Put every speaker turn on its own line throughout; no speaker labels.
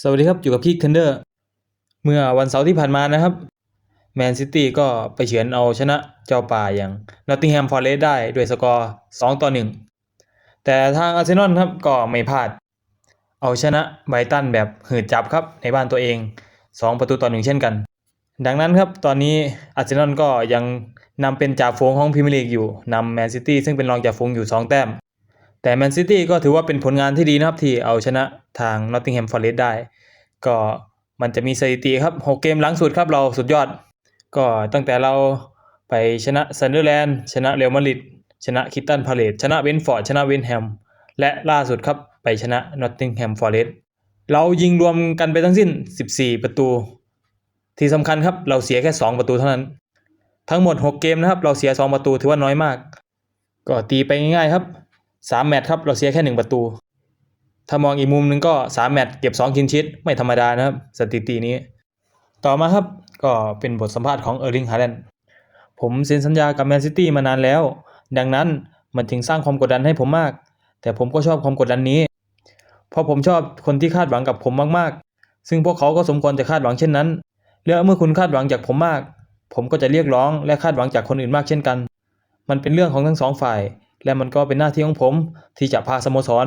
สวัสดีครับ อยู่กับพี่เทนเดอร์ เมื่อวันเสาร์ที่ผ่านมานะครับ แมนซิตี้ก็ไปเฉือนเอาชนะเจ้าป่าอย่างนอตติงแฮมฟอร์เรสได้ด้วยสกอร์ 2 ต่อ 1 แต่ทางอาร์เซนอลครับก็ไม่พลาด เอาชนะไบตันแบบหืดจับครับในบ้านตัวเอง 2 ประตูต่อ 1 เช่นกัน ดังนั้นครับตอนนี้อาร์เซนอลก็ยังนำเป็นจ่าฝูงของพรีเมียร์ลีกอยู่นำแมนซิตี้ซึ่งเป็นรองจ่าฝูงอยู่ 2 แต้ม แต่แมนซิตี้ก็ถือว่าเป็นผลงานที่ดีนะครับ ที่เอาชนะทางนอตติงแฮมฟอร์เรสได้ ก็มันจะมีสถิติครับ6เกมหลังสุดครับเราสุดยอด ก็ตั้งแต่เราไปชนะซันเดอร์แลนด์ชนะเรอัลมาดริดชนะคิตตันพาเลตชนะเวนฟอร์ดชนะเวนแฮมและล่าสุดครับไปชนะนอตติงแฮมฟอร์เรสเรายิงรวมกันไปทั้งสิ้น 14 ประตู ที่สำคัญครับเราเสียแค่ 2 ประตูเท่านั้น ทั้งหมด 6 เกมนะครับ เราเสีย 2 ประตูถือว่าน้อยมาก ก็ตีไปง่ายๆครับ 3 แมตช์ครับ เราเสียแค่ 1 ประตู ถ้ามองอีกมุมหนึงก็ 3 แมตช์เก็บ 2 คินชิตไม่ธรรมดานะครับ สถิตินี้ ต่อมาครับก็เป็นบทสัมภาษณ์ของเออร์ลิงฮาแลนด์ผมเซ็นสัญญากับแมนซิตี้มานานแล้ว ดังนั้นมันจึงสร้างความกดดันให้ผมมาก แต่ผมก็ชอบความกดดันนี้ เพราะผมชอบคนที่คาดหวังกับผมมากๆ ซึ่งพวกเขาก็สมควรจะคาดหวังเช่นนั้น และเมื่อคุณคาดหวังจากผมมาก ผมก็จะเรียกร้องและคาดหวังจากคนอื่นมากเช่นกัน มันเป็นเรื่องของทั้งสองฝ่าย และมันก็เป็นหน้าที่ของผม ที่จะพาสโมสร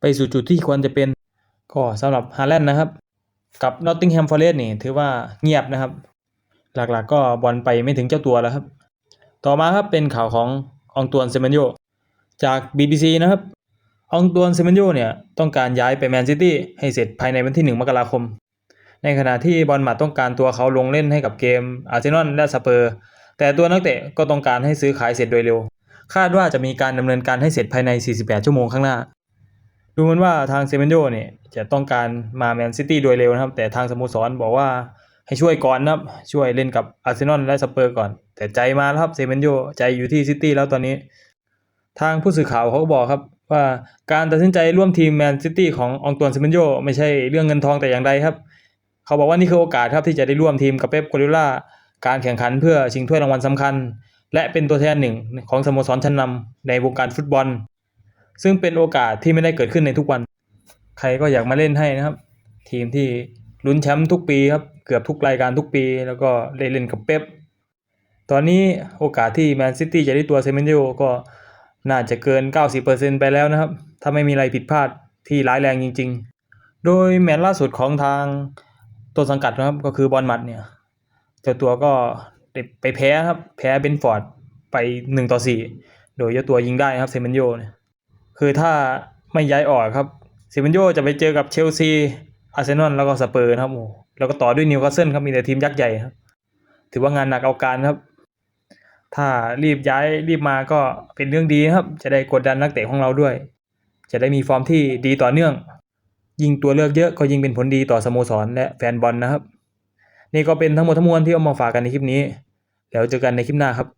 ไปสู่จุดที่ควรจะเป็น ก็สำหรับฮาแลนด์นะครับ กับนอตติงแฮมฟอร์เรสต์นี่ถือว่าเงียบนะครับ หลักๆก็บอลไปไม่ถึงเจ้าตัวแล้วครับ ต่อมาครับเป็นข่าวขององตวนเซเมนโยจาก BBC นะครับองตวนเซเมนโยเนี่ยต้องการย้ายไปแมนซิตี้ให้เสร็จภายในวันที่ 1 มกราคม ในขณะที่บอลมัดต้องการตัวเขาลงเล่นให้กับเกมอาร์เซนอลและสเปอร์ แต่ตัวนักเตะก็ต้องการให้ซื้อขายเสร็จโดยเร็ว คาดว่าจะมีการดำเนินการให้เสร็จภายใน 48 ชั่วโมงข้างหน้า ดูเหมือนว่าทางเซเมนโยเนี่ยจะต้องการมาแมนซิตี้โดยเร็วนะครับ แต่ทางสโมสรบอกว่าให้ช่วยก่อนนะครับช่วยเล่นกับอาร์เซนอลและสเปอร์ก่อน แต่ใจมาแล้วครับเซเมนโยใจอยู่ที่ซิตี้แล้วตอนนี้ ทางผู้สื่อข่าวเขาก็บอกครับว่าการตัดสินใจร่วมทีมแมนซิตี้ขององตวนเซเมนโยไม่ใช่เรื่องเงินทองแต่อย่างใดครับ เขาบอกว่านี่คือโอกาสครับที่จะได้ร่วมทีมกับเป๊ปกัวดิโอล่าการแข่งขันเพื่อชิงถ้วยรางวัลสำคัญ และเป็นตัวแทนหนึ่งของสโมสรชั้นนำในวงการฟุตบอล ซึ่งเป็นโอกาสที่ไม่ได้เกิดขึ้นในทุกวัน ใครก็อยากมาเล่นให้นะครับ ทีมที่ลุ้นแชมป์ทุกปีครับ เกือบทุกรายการทุกปี แล้วก็ได้เล่นกับเป๊ปตอนนี้โอกาสที่แมนซิตี้จะได้ตัวเซเมนโยก็น่าจะเกิน 90%ไปแล้วนะครับ ถ้าไม่มีอะไรผิดพลาดที่ร้ายแรงจริง ๆ โดยแมตช์ล่าสุดของทางตัวสังกัดนะครับก็คือบอลมัดเนี่ยเจ้าตัวก็ ไปแพ้ครับ แพ้เบนฟอร์ดไป1ต่อ4โดยเจ้าตัวยิงได้นะครับเซเมนโยเนี่ยคือถ้าไม่ย้ายออกครับเซเวนโยจะไปเจอกับเชลซีอาร์เซนอลแล้วก็สเปอร์นะครับโอ้แล้วก็ต่อด้วยนิวคาสเซิลครับมีแต่ทีมยักษ์ใหญ่ครับ ถือว่างานหนักเอาการครับ ถ้ารีบย้ายรีบมาก็เป็นเรื่องดีครับ จะได้กดดันนักเตะของเราด้วย จะได้มีฟอร์มที่ดีต่อเนื่อง ยิงตัวเลือกเยอะก็ยิงเป็นผลดีต่อสโมสรและแฟนบอลนะครับ นี่ก็เป็นทั้งหมดทั้งมวลที่เอามาฝากกันในคลิปนี้ แล้วเจอกันในคลิปหน้าครับ